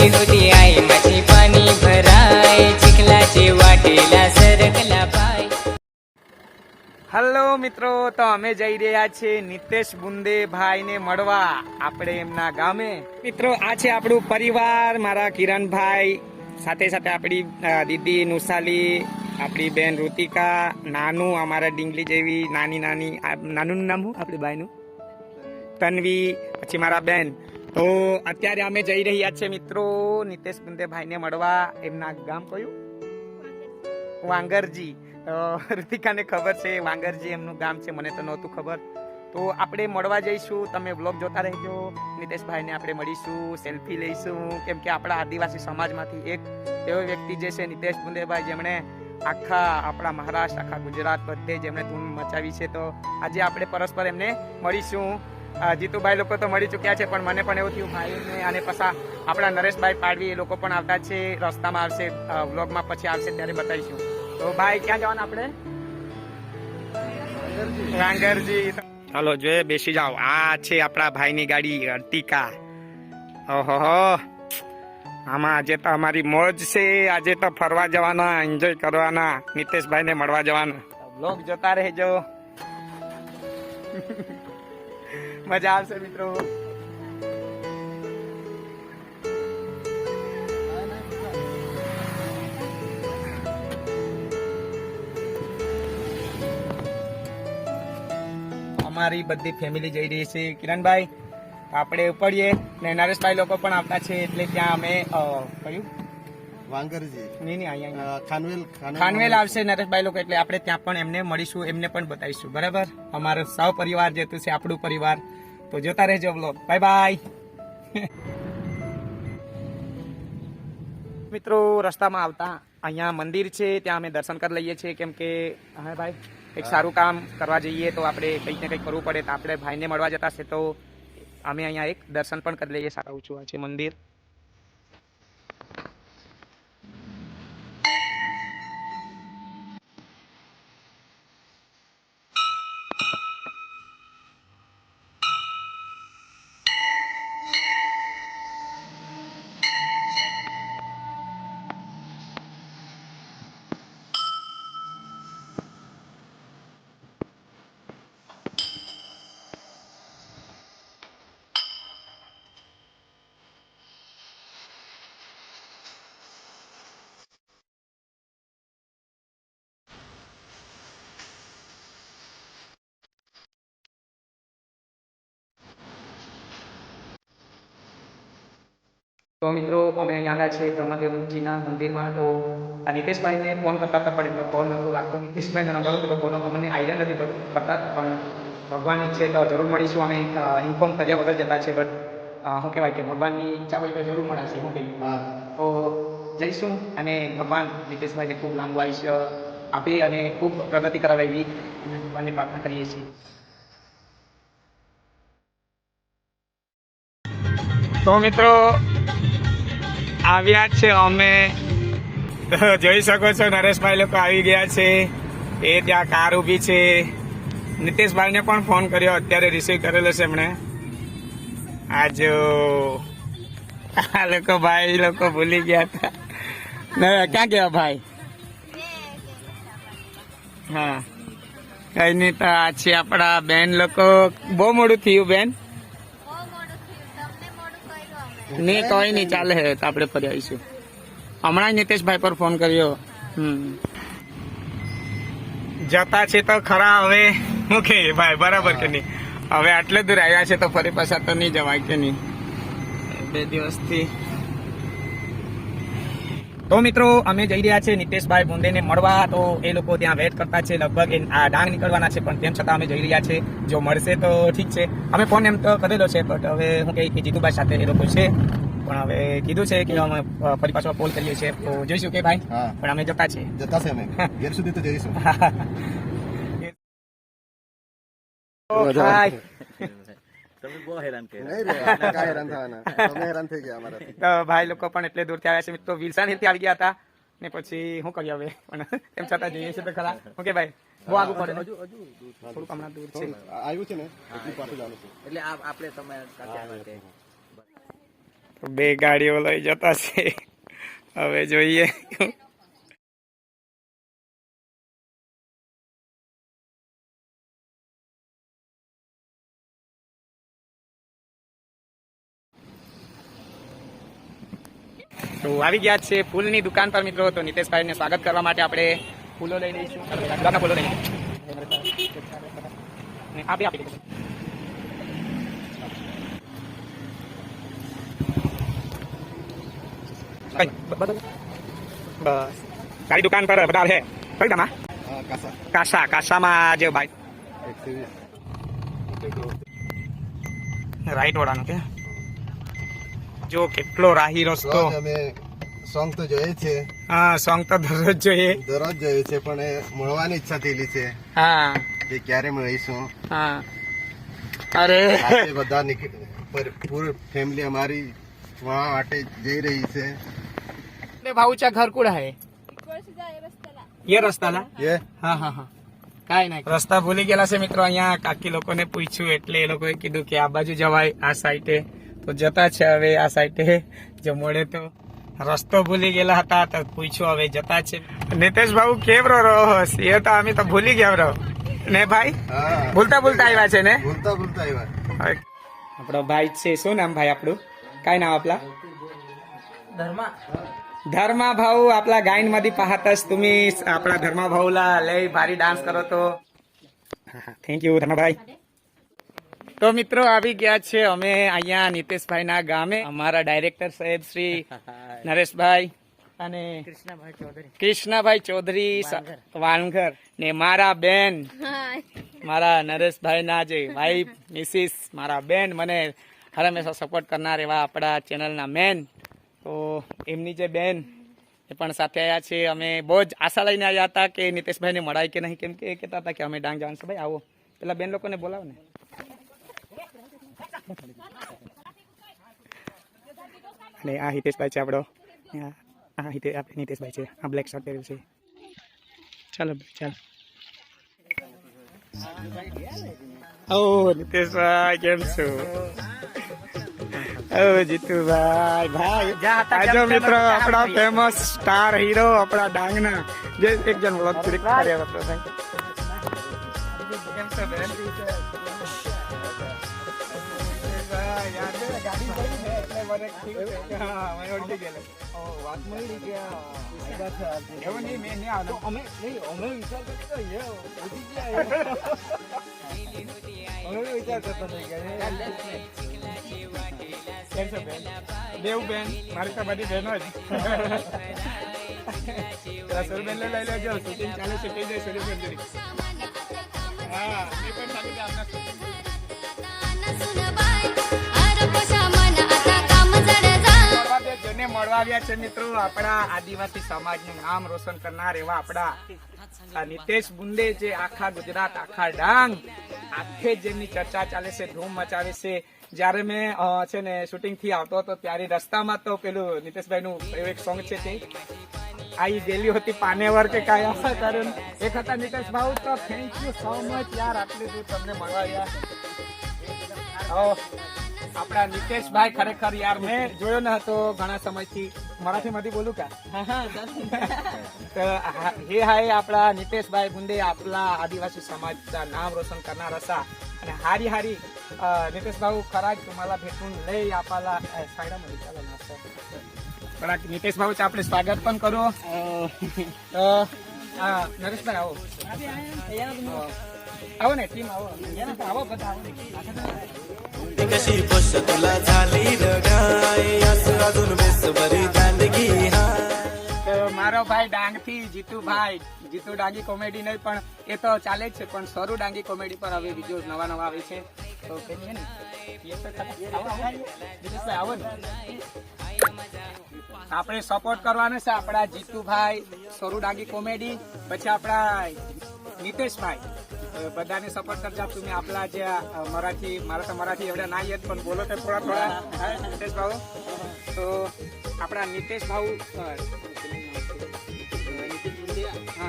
છે ભાઈ હલો મિત્રો, તો અમે જઈ રહ્યા છીએ નિતેશ બુંદે ભાઈને મળવા. આપણે એમના ગામે. મિત્રો, આ છે આપણું પરિવાર, મારા કિરણભાઈ, સાથે સાથે આપણી દીદી નુસાલી, આપણી બેન ઋતિકા, નાનું, અમારા ડીંગલી જેવી નાની નાની નાનું નામ શું? આપણી ભાઈનું તન્વી, પછી મારા બેન. તો અત્યારે અમે જઈ રહ્યા છીએ મિત્રો નિતેશ બુંદે ભાઈને મળવા. એમના ગામ કયું? વાંગરજી. ઋતિકાને ખબર છે, વાંગરજી એમનું ગામ છે, મને તો નહોતું ખબર. તો આપણે મળવા જઈશું. તમે બ્લોગ જોતા રહેજો. નિતેશભાઈને આપણે મળીશું, સેલ્ફી લઈશું. કેમ કે આપણા આદિવાસી સમાજમાંથી એક એવો વ્યક્તિ જે છે, નિતેશ બુંદેભાઈ જેમણે આખા આપણા મહારાષ્ટ્ર, આખા ગુજરાત બધે જેમણે ધૂમ મચાવી છે. તો આજે આપણે પરસ્પર એમને મળીશું. જીતુભાઈ લોકો તો મળી ચૂક્યા છે પણ મને પણ એવું થયું ભાઈને અને પાછા આપણા નરેશભાઈ પાડવી એ લોકો પણ આવતા છે રસ્તામાં આવશે વ્લોગમાં પછી આવશે ત્યારે બતાવીશું. તો ભાઈ ક્યાં જવાના આપણે? રાંગરજી. હલો જોઈએ બેસી જાઓ. આ છે આપણા ભાઈની ગાડી અર્ટિકા ઓહો આમાં આજે તો અમારી મોજ છે આજે તો ફરવા જવાના એન્જોય કરવાના. નિતેશભાઈને મળવા જવાના. બ્લોગ જોતા રહેજો. મજા આવશે મિત્રો. અમારી બધી ફેમિલી જઈ રહી છે. કિરણભાઈ આપણે ઉપડીએ ને નરેશભાઈ લોકો પણ આવતા છે, એટલે ત્યાં અમે કયું? વાંગરજી. નહીં નહીં અહીંયા ખાનવેલ ખાનવેલ આવશે નરેશભાઈ લોકો એટલે આપણે ત્યાં પણ એમને મળીશું એમને પણ બતાવીશું. બરાબર? અમારો સૌ પરિવાર જેતું છે આપણું પરિવાર. તો જોતા રહેજો બ્લોગ બાય બાય મિત્રો રસ્તામાં આવતા અહીંયા મંદિર છે ત્યાં અમે દર્શન કરી લઈએ છીએ. કેમ કે હા ભાઈ કંઈક સારું કામ કરવા જઈએ તો આપણે કંઈક ને કંઈક કરવું પડે. તો આપણે ભાઈને મળવા જતા છે તો અમે અહીંયા એક દર્શન પણ કરી લઈએ સારા ઊંચું આ છે મંદિર. તો મિત્રો અમે અહીંયા આવ્યા છે બ્રહ્મદેવજીના મંદિરમાં. તો આ નિતેશભાઈને ફોન કરતા હતા પણ એમનો ફોન નહોતો લાગતો. નિતેશભાઈનો નંબર હતો ફોન મને આઈડિયા નથી કરતા પણ ભગવાન ઈચ્છે તો જરૂર મળીશું. અમે ઇન્ફોર્મ કર્યા વગર જતા છે બટ શું કહેવાય કે ભગવાનની ઈચ્છા હોય તો જરૂર મળશે શું કહીએ તો જઈશું અને ભગવાન નિતેશભાઈને ખૂબ લાંબુ આયુષ્ય આપે અને ખૂબ પ્રગતિ કરાવે એવી ભગવાનની પ્રાર્થના કરીએ છીએ. તો મિત્રો આવ્યા છે અમે. જોઈ શકો છો, નરેશભાઈ લોકો આવી ગયા છે. એ ત્યાં કાર ઊભી છે. નિતેશભાઈને પણ ફોન કર્યો, અત્યારે રિસીવ કરેલો છે એમણે. આજ, આ લોકો ભાઈ લોકો ભૂલી ગયા હતા. ક્યાં ગયા ભાઈ? હા. કઈ નહીં તો આ છે આપણા બેન લોકો. બહુ મોડું થયું બેન? નહીં કઈ નહીં ચાલે હે તો આપણે ફરી આવીશું. હમણાં નિતેશભાઈ પર ફોન કર્યો. જતા છે તો ખરા હવે હું કે ભાઈ બરાબર કે નહીં? હવે આટલે દૂર આવ્યા છે તો ફરી પાછા તો નહીં જવાય કે નહીં? બે દિવસથી તો મિત્રો અમે જઈ રહ્યા છે નિતેશભાઈ બોંદેને મળવા. તો એ લોકો ત્યાં વેટ કરતા છે લગભગ. આ ડાંગ નીકળવાના છે પણ તેમ છતાં અમે જઈ રહ્યા છે જો મળશે તો ઠીક છે. અમે ફોન એમ તો કરેલો છે બટ હવે હું કહે કે જીતુભાઈ સાથે એ લોકો છે. પણ હવે કીધું છે કે અમે ફરી પાછો કોલ કરીએ છીએ. તો જોઈશું કે ભાઈ? પણ અમે જતા છીએ. જતા છે અમે. ઘેર સુધી તો જઈશું. હાય. નહીં રે હેરાન થવાના. તમે હેરાન થઈ ગયા અમારાથી. તો ભાઈ લોકો પણ એટલે દૂરથી આવ્યા છે મિત્રો વિલસન હિલથી આવી ગયા હતા. ને પછી શું કરીએ હવે? પણ તેમ છતાં જઈએ છીએ તો ખરા. ઓકે ભાઈ બહુ આગળ પડે. થોડુંક હમણાં દૂર છે. આવ્યું છે ને એટલું પાછું જવાનું છે. એટલે આપણે તમે તો. બે ગાડીઓ લઈ જતા છે. હવે જોઈએ. તો આવી ગયા છે ફૂલની દુકાન પર મિત્રો. તો નિતેશભાઈને સ્વાગત કરવા માટે આપણે ફૂલો લઈ લઈશું. ગુલાબના ફૂલો લઈ લઈશું. આપી આપી બસ. તારી દુકાન પર બધા છે. કઈ કાસા. કાસા. કાસામાં જે ભાઈ. રાઈટ વાળાનું કે? જો કેટલો રાહી રસ્તો રોજ અમે સોંગ તો જોઈએ છે હા સોંગ તો દરરોજ જોઈએ દરરોજ જોઈએ છે પણ એ મળવાની ઈચ્છા થયેલી છે હા કે ક્યારે મળીશું હા અરે આજે બધા નીકળ- પર- પૂરી ફેમિલી અમારી મળવા માટે જઈ રહી છે ते भाऊच्या घर कुठं आहे ये रस्ताला ये હા હા હા કાંઈ નહીં રસ્તા ભૂલી ગયેલા છે મિત્રો અહીંયા કાકી લોકોને પૂછ્યું એટલે એ લોકોએ કીધું કે આ બાજુ જવાય આ સાઈડે તો જતા છે હવે આ સાઈડે. જે મળે તો રસ્તો ભૂલી ગયેલા હતા તો પૂછ્યું હવે જતા છે. નિતેશ ભાઉ કેમ રહો? એ તો અમે તો ભૂલી ગયા રહો. ને ભાઈ? ભૂલતા ભૂલતા આવ્યા છે ને? ભૂલતા ભૂલતા આવ્યા. આપણો ભાઈ છે. શું નામ ભાઈ આપણું? કઈ નામ આપલા? ધર્મા. ધર્મા ભાઉ આપલા ગાયનમાંથી પાહતસ તમે આપણા ધર્મા ભાઉલા લઈ ભારી ડાન્સ કરો તો. થેન્ક યુ ધર્મા ભાઈ. તો મિત્રો આવી ગયા છે અમે અહીંયા નિતેશભાઈ ના ગામે. અમારા ડાયરેક્ટર સાહેબ શ્રી નરેશભાઈ અને કૃષ્ણભાઈ ચૌધરી. સ- વાનગર. ને મારા બેન. મારા નરેશભાઈ ના જે વાઈફ મિસિસ મારા બેન મને હર હંમેશા સપોર્ટ કરનાર એવા આપણા ચેનલના મેન તો એમની જે બેન એ પણ સાથે આવ્યા છે. અમે બહુ જ આશા લઈને આવ્યા હતા કે નિતેશભાઈને મળાય કે નહીં. કેમ કે એ કહેતા હતા કે અમે ડાંગ જવાનું છે. ભાઈ આવો. પેલા બેન લોકોને બોલાવો ને અને આ હિતેશભાઈ છે આપણો. આ- હિતે આપણે નિતેશભાઈ છે. આ બ્લેક શર્ટ પહેર્યું છે. ચાલો ચાલો. ઓ નિતેશભાઈ કેમ છો? ઓ જીતુભાઈ ભાઈ. આજો મિત્રો આપણા ફેમસ સ્ટાર હીરો આપણા ડાંગના. જે એક જણ વ્લોગ ક્લિક કર્યા હતો. ભાઈ બેન મારી તો બધી બહેનો જ પેલા સુરબેન લઈ લઈ લેજો શૂટિંગ ચાલે છે કઈ જાય સુરબેન જોડી હા એ પણ ચાલુ છે આપણા મળવા મળવા આવ્યા છે મિત્રો આપણા આદિવાસી સમાજનું નામ રોશન કરનાર એવા આપણા નિતેશ બુંદે જે આખા ગુજરાત, આખા ડાંગ, આખે જેમની ચર્ચા ચાલે છે, ધૂમ મચાવે છે. જ્યારે મેં છે ને શૂટિંગથી આવતો હતો ત્યારે રસ્તામાં તો પેલું નિતેશભાઈ નું એક સોંગ છે તે. આઈ ગયેલી હતી પાનેવર કે કાંઈ આશા કર્યું એક હતા નિતેશ ભાઉ, તો થેન્ક યુ સો મચ યાર. આટલી દૂર તમને મળવા આવો. આપણા નિતેશભાઈ ખરેખર યાર મેં જોયો ન હતો ઘણા સમયથી. મરાઠી માંથી બોલું કા હે હાય આપણા નિતેશભાઈ ગુંદે આપણા આદિવાસી સમાજના નામ રોશન કરનાર હતા અને હારી હારી નિતેશ ખરા જ તમારા ભેટું લઈ આપાલા સાયડા મળી ચાલો પણ નિતેશ આપણે સ્વાગત પણ કરો. તો હા નરેશભાઈ આવો. આવો ને ટીમ આવો. આવો બધા આવો. कशी पश तुला झाली रगाय असं अजून बेस बरी दांडगी हाय તો મારો ભાઈ ડાંગ થી જીતુભાઈ જીતુ ડાંગી કોમેડી નહીં પણ એ તો ચાલે જ છે પણ સરું ડાંગી કોમેડી પર હવે વિડીયો નવા નવા આવે છે તો કહીએ ને એ તો ખરા. આવો, આવો. જીતુભાઈ, આવો ને આપણે સપોર્ટ કરવાનો છે આપણા જીતુભાઈ સરું ડાંગી કોમેડી પછી આપણા नितेश भाई बदाने सफरकर ज्या तुम्ही आपला जे मराठी मला तर मराठी एवढ्या नाही येत पण बोलत आहे थोडा थोडा नितेश भाऊ तो आपला नितेश भाऊ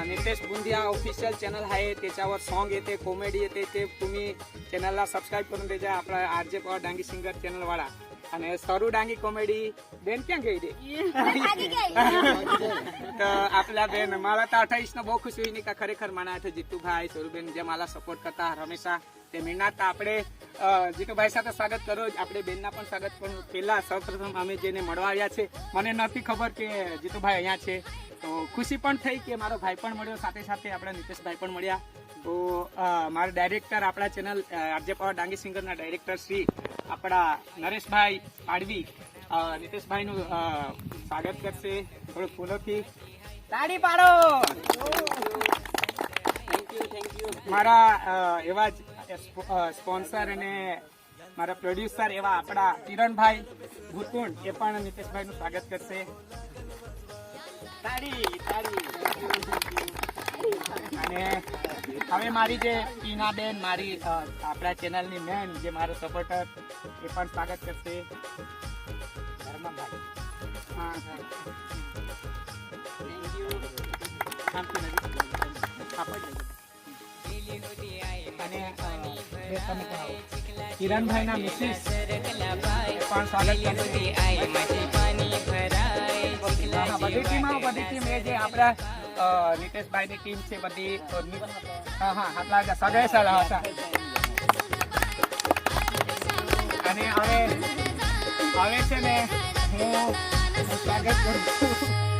नितेश बुंदिया ऑफिशियल चॅनल आहे. त्याच्यावर सॉन्ग येते कॉमेडी येते. ते तुम्ही चॅनलला सबस्क्राईब करून द्यायच्या आपला R J Pawar Dangi singer चॅनलवाडा અને સરુ ડાંગી કોમેડી બેન ક્યાં ગઈ રે? તો આપલા બેન મારા તો અઠાવીસ નો બહુ ખુશ હોય નહીં ખરેખર મને આઠ જીતુભાઈ સોરુબેન જે મારા સપોર્ટ કરતા હંમેશા તે મીના તો આપણે જીતુભાઈ સાથે સ્વાગત કરો. આપણે બેનના પણ સ્વાગત પણ પહેલા સૌપ્રથમ અમે જેને મળવા આવ્યા છે મને નથી ખબર કે જીતુભાઈ અહીંયા છે. તો ખુશી પણ થઈ કે મારો ભાઈ પણ મળ્યો. સાથે સાથે આપણા નીતેશભાઈ પણ મળ્યા. તો મારા ડાયરેક્ટર આપણા ચેનલ આરજે પાવર ડાંગી સિંગરના ડાયરેક્ટર શ્રી આપણા નરેશભાઈ પાડવી નીતેશભાઈનું સ્વાગત કરશે. થોડું ફૂલોથી. તાળી પાડો! મારા એવા જ સ્પોન્સર અને મારા પ્રોડ્યુસર એવા આપણા કિરણભાઈ ભૂતકુંડ એ પણ નીતેશભાઈનું સ્વાગત કરશે. તાળી તાળી. અને હવે મારી જે ટીનાબેન મારી આપણા ચેનલની મેન જે મારો સપોર્ટર એ પણ સ્વાગત કરશે ધર્મભાઈ હા કહો. કિરણભાઈના મિસિસ પણ સ્વાગત કરશે બધી ટીમ બધી ટીમ એ જે આપણા નીતેશભાઈની ટીમ છે બધી. હા હા આટલા સગાઈ સારા હતા. અને હવે હવે છે ને હું સ્વાગત કરું છું.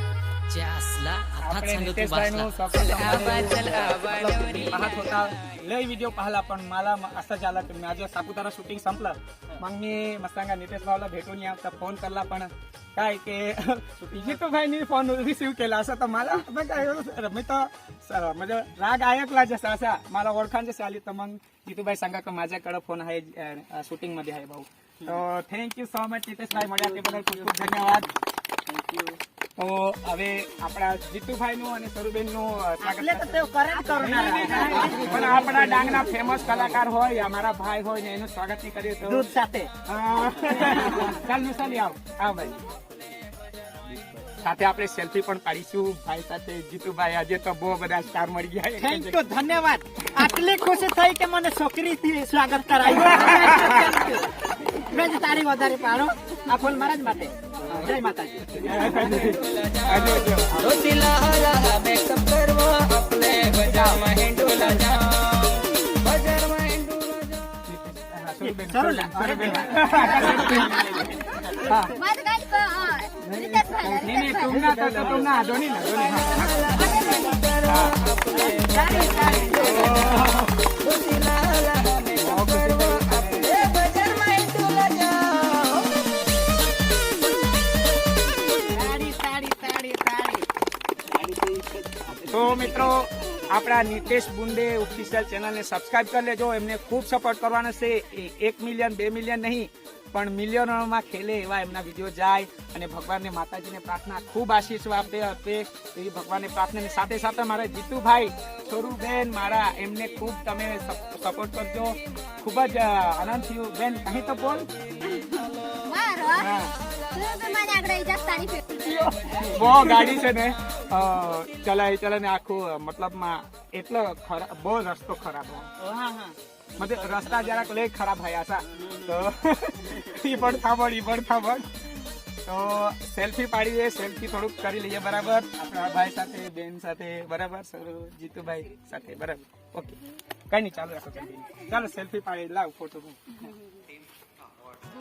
पाहत होता. लय व्हिडिओ पाहिला पण मला असं झालं आला की माझ्या सापुतारा शूटिंग संपलं. मग मी मग सांगा नितेश भाऊला भेटून या तर फोन करला पण काय ते जितू भाईनी फोन रिसिव्ह केला असं तर मला काय मी तर स- म्हणजे राग ऐकला जसा असा. मला ओळखान जशी आली तर मग जितूभाई सांगा का माझ्याकडे फोन आहे शूटिंगमध्ये आहे भाऊ. तर थँक्यू सो मच नितेश भाई. म्हणजे खूप खूप धन्यवाद. તો હવે આપણા જીતુભાઈનું અને સરુબેનનું પણ આપણા ડાંગના ફેમસ કલાકાર હોય અમારા ભાઈ હોય ને એનું સ્વાગત નહીં કરીએ તો સાથે. ચાલ મિસાલી આવ હા ભાઈ. સાથે આપણે સેલ્ફી પણ પાડીશું ભાઈ સાથે જીતુભાઈ આજે તો બહુ બધા સ્ટાર મળી ગયા. થેન્ક યુ ધન્યવાદ. આટલી ખુશી થઈ કે મને છોકરીથી સ્વાગત કરાયું. મેં જ તારી વધારે પાડો. આ ફોન મારા જ માટે. જય માતાજી. મેકઅપ કરવા આપણે જાઓ આપણા નિતેશ બુંડે ઓફિશિયલ ચેનલને સબસ્ક્રાઇબ કરી લેજો. એમને ખૂબ સપોર્ટ કરવાનો છે. એક મિલિયન બે મિલિયન નહીં, પણ મિલિયનોમાં ખેલે એવા એમના વીડિયો જાય અને ભગવાનને માતાજીને પ્રાર્થના ખૂબ આશીષ આપે આપે એવી ભગવાનને પ્રાર્થનાની સાથે સાથે મારા જીતુભાઈ છોરુબેન મારા, એમને ખૂબ તમે સપોર્ટ કરજો. ખૂબ જ આનંદ થયું. બેન, અહીં તો બોલ. બહુ ગાડી છે ને. ચલાય ચલાય ને આખું મતલબમાં એટલો ખરાબ બહુ રસ્તો ખરાબ હોય. મતલબ રસ્તા જરાક લઈ ખરાબ થયા હતા. તો ઈ પણ થાબડ ઈ પણ થાબડ તો સેલ્ફી પાડી સેલ્ફી થોડુંક કરી લઈએ બરાબર. આપણા ભાઈ સાથે, બેન સાથે, બરાબર. જીતુભાઈ સાથે, બરાબર. ઓકે. કઈ નહીં ચાલુ રાખો ચાલો, સેલ્ફી પાડી, લાવ ફોટો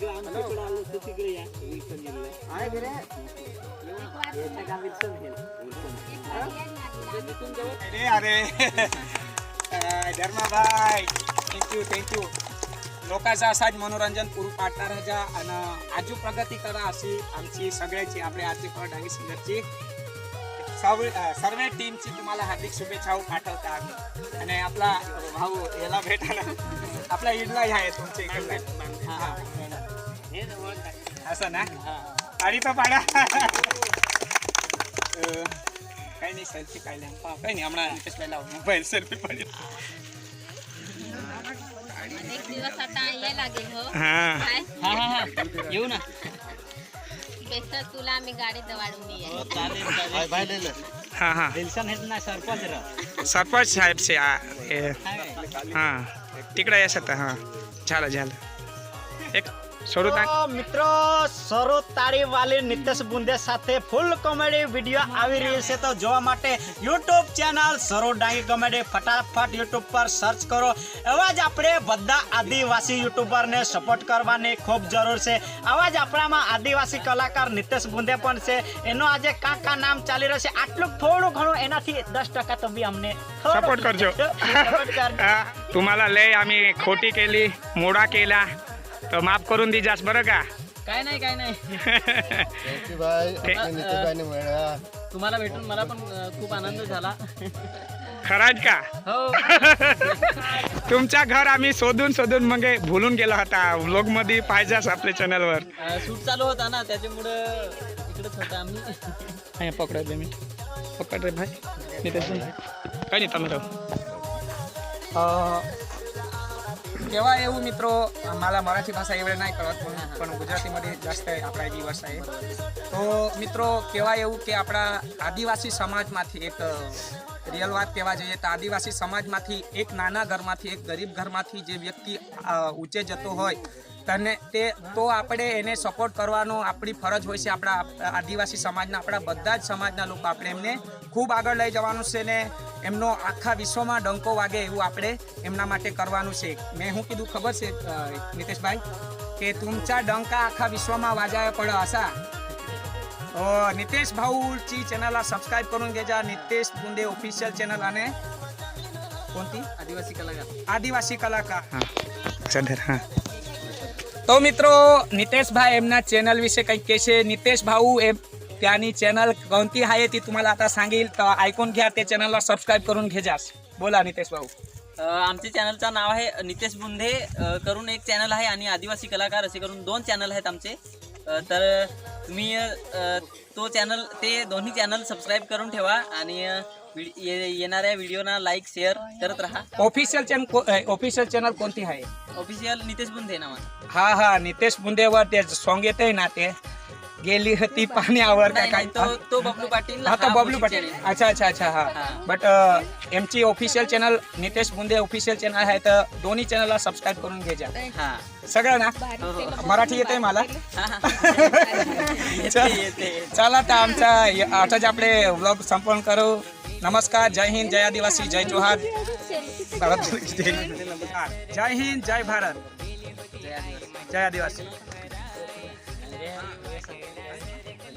तिकडे आमच्या इकडे आलो तर तिकडे या. विल्सन हिलला आहे बरे एक वाजता का विल्सन हिल एक वाजता लागला. अरे अरे धर्माभाई थँक्यू थँक्यू लोकांचं असाच मनोरंजन पुरू पाडता राजा आणि आजू प्रगती करा अशी आमची सगळ्याची आपल्या पवार डांगी सिंगरची. सर्व सर्व टीमची तुम्हाला हार्दिक शुभेच्छा पाठवता आम्ही. आणि आपला भाऊ याला भेटा ना आपला इडला आहे तुमच्या इकडला हा. असं ना? अरे तो पाडा. काही नाही सेल्फी काय काही नाही हमणा कसला मोबाईल सेल्फी पाहिजे हो. हा. हा. येऊ ना. तुला आम्ही गाडी दवाडून येईल ना सरपंच र सरपंच साहेब से हा. तिकडे येस आता हा. झालं झालं. एक ચાલો ચાલો એક શરૂ તા તો મિત્રો સરોજ તાળીવાલી નિતેશ બુંદે સાથે ફૂલ કોમેડી વિડીયો આવી રહી છે તો જોવા માટે YouTube channel Saroj Dangi comedy ફટાફટ યુટ્યુબ પર સર્ચ કરો એવા જ આપણે બધા આદિવાસી યુટ્યુબરને સપોર્ટ કરવાની ખૂબ જરૂર છે આવા જ આપણામાં આદિવાસી કલાકાર નિતેશ બુંદે પણ છે એનો આજે કાં કાં નામ ચાલી રહ્યો છે આટલું થોડું ઘણું એનાથી દસ ટકા તો બી અમને થોડું- Support કરજો. Support કરજો हा, तुम्हाला लय आम्ही खोटी केली मोडा केला तो माफ करून दिजास बरं का. काय नाही काय नाही. भाई तुम्हाला भेटून मला पण खूप आनंद झाला. खराच का? हो. तुमचा घर आम्ही शोधून शोधून मग भुलून गेला होता व्लॉगमध्ये पाहिजेच आपल्या चॅनलवर अ, शूट चालू होता ना त्याच्यामुळं इकडेच होता आम्ही. पकडले मी. पकड रे भाई. मी तसं काय नाही टोमॅटो કેવા એવું મિત્રો માલા મરાઠી ભાષા એવડે ના કરત પણ ગુજરાતીમાં જાસ્ત આપણા એવી વર્ષાએ તો મિત્રો, કેવા એવું કે આપણા આદિવાસી સમાજમાંથી એક રિયલ વાત કહેવા જઈએ તો આદિવાસી સમાજમાંથી એક નાના ઘરમાંથી, એક ગરીબ ઘરમાંથી જે વ્યક્તિ ઊંચે જતો હોય તને તે તો આપણે એને સપોર્ટ કરવાનો આપણી ફરજ હોય છે આપણા આદિવાસી સમાજના આપણા બધા જ સમાજના લોકો આપણે એમને ખૂબ આગળ લઈ જવાનું છે ને એમનો આખા વિશ્વમાં ડંકો વાગે એવું આપણે એમના માટે કરવાનું છે. મેં શું કીધું ખબર છે નિતેશભાઈ કે તુમચા ડંકા આખા વિશ્વમાં વાજાય પડે આશા. ઓ નિતેશ ભાઉચી ચેનલ સબસ્ક્રાઈબ કરું घ्या નિતેશ ગુંડે ઓફિશિયલ ચેનલ અને कोणती आदिवासी कलाकार आदिवासी कलाकार હા चल हां તો મિત્રો नितेशभाई एमना चॅनल विषय काही केसे नितेश भाऊ एम त्यांनी चॅनल कोणती आहे ती तुम्हाला आता सांगेल तर ऐकून घ्या ते चॅनलला सबस्क्राईब करून घेजास बोला नितेश भाऊ आमचे चॅनलचं नाव आहे नितेश बुंदे करून एक चॅनल आहे आणि आदिवासी कलाकार असे करून दोन चॅनल आहेत आमचे तर तुम्ही तो चॅनल ते दोन्ही चॅनल सबस्क्राईब करून ठेवा आणि येणाऱ्या व्हिडिओना लाईक शेअर करत राहा. ऑफिशियल चॅनल ऑफिशियल चॅनल कोणती आहे? ऑफिशियल नितेश बुंधे नावा हा हा नितेश बुंदेवर ते सॉन्ग येते ना ते. गेली होती पाण्यावर का काय तो तो बबलू पाटील हा तो बबलू पाटील. अच्छा अच्छा अच्छा हा. But एमची official channel Nitesh Bunde official channel आहे तर दोन्ही चॅनलला सबस्क्राईब करून घ्यायच्या सगळं ना? मराठी येते मला? हा, चला. तर आमचा आताच आपले व्लॉग संपन्न करू. नमस्कार जय हिंद जय आदिवासी जय जोहार. भारत जय हिंद जय भारत जय आदिवासी.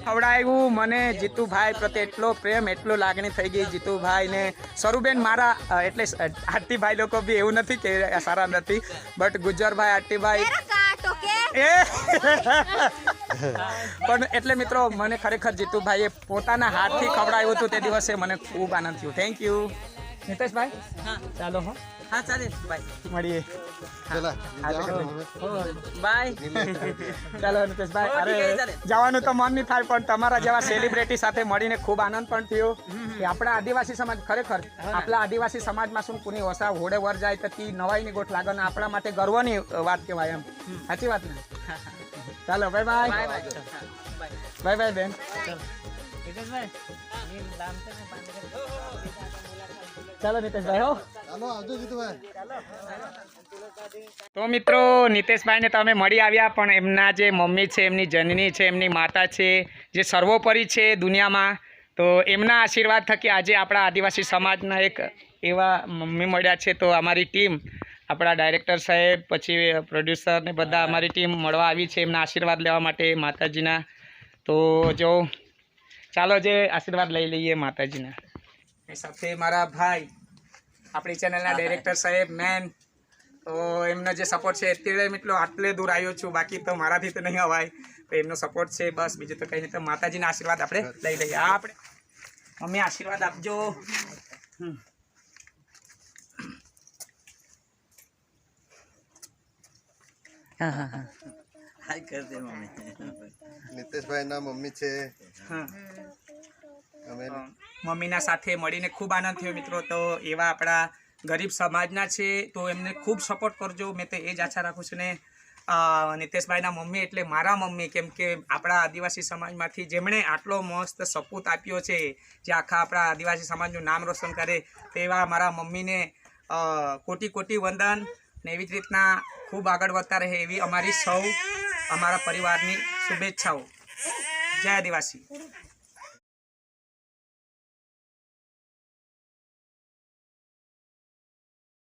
ખવડાવ્યું મને જીતુભાઈ પ્રત્યે એટલો પ્રેમ એટલો લાગણી થઈ ગઈ જીતુભાઈ ને સ્વરૂબેન મારા એટલે આરતીભાઈ લોકો બી એવું નથી કે સારા નથી બટ ગુજરભાઈ આરતીભાઈ પણ એટલે મિત્રો મને ખરેખર જીતુભાઈએ પોતાના હાથથી ખવડાવ્યું હતું તે દિવસે મને ખૂબ આનંદ થયો. થેન્ક યુ નિતેશભાઈ ચાલો હા. हा चालेल बाय મળીએ ચલા જાઓ હવે. बाय ચાલો નિતેશભાઈ હો, અરે ઠીક છે, ચાલે. જવાનું તો મન નહીં થાય પણ તમારા જેવા સેલિબ્રિટી સાથે મળીને ખૂબ આનંદ પણ થયો કે આપણા આદિવાસી સમાજ ખરેખર આપણા આદિવાસી સમાજમાં શું કોની ઓસા હોડે વર જાય તો તી નવાઈની ગોઠ લાગે ને આપણા માટે ગર્વની વાત કહેવાય એમ સાચી વાત ને ચાલો bye bye bye bye bye bye bye બેન ચાલો નીતેશભાઈ હો. ચાલો આવજો જીતુભાઈ. તો મિત્રો નીતેશભાઈને તમે મળી આવ્યા પણ એમના જે મમ્મી છે એમની જનની છે એમની માતા છે જે સર્વોપરી છે દુનિયામાં તો એમના આશીર્વાદ થકી આજે આપણા આદિવાસી સમાજના એક એવા મમ્મી મળ્યા છે તો અમારી ટીમ આપણા ડાયરેક્ટર સાહેબ પછી પ્રોડ્યુસર ને બધા અમારી ટીમ મળવા આવી છે એમના આશીર્વાદ લેવા માટે માતાજીના. તો જો ચાલો જે આશીર્વાદ લઈ લઈએ માતાજીના. એ સાથે મારા ભાઈ આપણી ચેનલના ડાયરેક્ટર સાહેબ મેન તો એમનો જે સપોર્ટ છે અત્યારે એટલો આટલે દૂર આવ્યો છું બાકી તો મારાથી તો નહીં અવાય. તો એમનો સપોર્ટ છે બસ. બીજું તો કંઈ નહીં. તો માતાજીના આશીર્વાદ આપણે લઈ લઈએ. આ આપણે. મમ્મી આશીર્વાદ આપજો. હમ. હા હા હા. હાય કર દે મમ્મી. નીતેશભાઈ ના મમ્મી છે. હા. અમે અ, મમ્મીના સાથે મળીને ખૂબ આનંદ થયો મિત્રો. તો એવા આપણા ગરીબ સમાજના છે, તો એમને ખૂબ સપોર્ટ કરજો. મેં તો એ જ આશા રાખું છું ને નીતેશભાઈના મમ્મી એટલે મારા મમ્મી, કેમ કે આપણા આદિવાસી સમાજમાંથી જેમણે આટલો મસ્ત સપૂત આપ્યો છે, જે આખા આપણા આદિવાસી સમાજનું નામ રોશન કરે, તેવા મારા મમ્મીને કોટી કોટી વંદન ને એવી જ રીતના ખૂબ આગળ વધતા રહે એવી અમારી સૌ, અમારા પરિવારની શુભેચ્છાઓ. જય આદિવાસી.